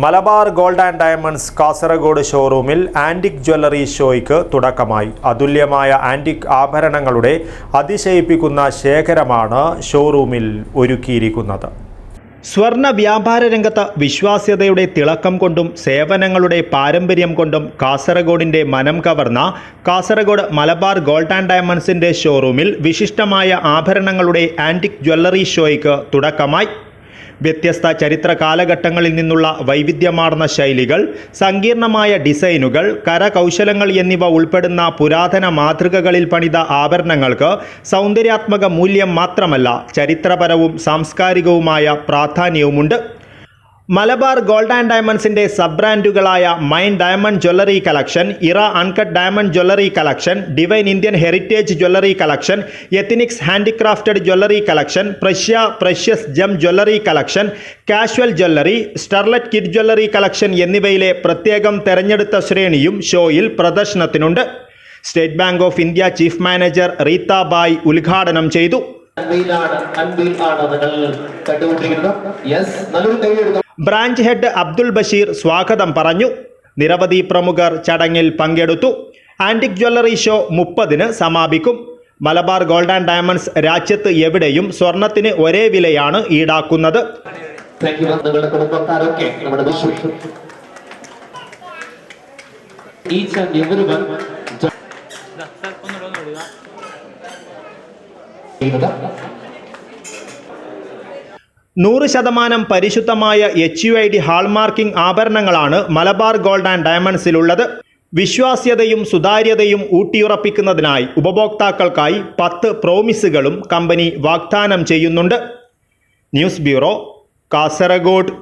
Malabar gold and diamonds Kasaragod ഷോറൂമിൽ antique jewellery ഷോയ്ക്ക് തുടക്കമായി. അതുല്യമായ ആന്റിക് ആഭരണങ്ങളുടെ അതിശയിപ്പിക്കുന്ന ശേഖരമാണ് ഷോറൂമിൽ ഒരുക്കിയിരിക്കുന്നത്. സ്വർണ വ്യാപാര രംഗത്ത് വിശ്വാസ്യതയുടെ തിളക്കം കൊണ്ടും സേവനങ്ങളുടെ പാരമ്പര്യം കൊണ്ടും കാസർഗോഡിന്റെ മനം കവർന്ന കാസർഗോഡ് മലബാർ ഗോൾഡ് ആൻഡ് ഡയമണ്ട്സിന്റെ ഷോറൂമിൽ വിശിഷ്ടമായ ആഭരണങ്ങളുടെ ആന്റിക് ജ്വല്ലറി ഷോയ്ക്ക് തുടക്കമായി. വ്യത്യസ്ത ചരിത്ര കാലഘട്ടങ്ങളിൽ നിന്നുള്ള വൈവിധ്യമാർന്ന ശൈലികൾ സങ്കീർണമായ ഡിസൈനുകൾ കരകൗശലങ്ങൾ എന്നിവ ഉൾപ്പെടുന്ന പുരാതന മാതൃകകളിൽ പണിത ആഭരണങ്ങൾക്ക് സൗന്ദര്യാത്മക മൂല്യം മാത്രമല്ല ചരിത്രപരവും സാംസ്കാരികവുമായ പ്രാധാന്യവുമുണ്ട്. മലബാർ ഗോൾഡ് ആൻഡ് ഡയമണ്ട്സിന്റെ sub ബ്രാൻഡുകളായ mine diamond jewellery collection era uncut diamond jewellery collection divine Indian heritage jewellery collection ethnix handcrafted jewellery collection precia precious gem jewellery collection casual jewellery starlet kid jewellery collection എന്നിവയിലെ പ്രത്യേകം തെരഞ്ഞെടുത്ത ശ്രേണിയും ഷോയിൽ പ്രദർശനത്തിനുണ്ട്. State bank of India chief manager Reetha Bai ഉദ്ഘാടനം ചെയ്തു. അൻപിലാണ് അൻപിൽ ആണ് കണ്ടുകൊണ്ടിരിക്കുന്നത്. Yes നല്ലൊരു കൈ ബ്രാഞ്ച് ഹെഡ് അബ്ദുൾ ബഷീർ സ്വാഗതം പറഞ്ഞു. നിരവധി പ്രമുഖർ ചടങ്ങിൽ പങ്കെടുത്തു. ആന്റിക് ജ്വല്ലറി ഷോ മുപ്പതിന് സമാപിക്കും. മലബാർ ഗോൾഡ് ആൻഡ് ഡയമണ്ട്സ് രാജ്യത്ത് എവിടെയും സ്വർണത്തിന് ഒരേ വിലയാണ് ഈടാക്കുന്നത്. താങ്ക് നൂറ് ശതമാനം പരിശുദ്ധമായ H U I D hallmarking ആഭരണങ്ങളാണ് Malabar gold and ഡയമണ്ട്സിലുള്ളത്. വിശ്വാസ്യതയും സുതാര്യതയും ഊട്ടിയുറപ്പിക്കുന്നതിനായി ഉപഭോക്താക്കൾക്കായി പത്ത് പ്രോമിസുകളും കമ്പനി വാഗ്ദാനം ചെയ്യുന്നുണ്ട്. News bureau Kasaragod.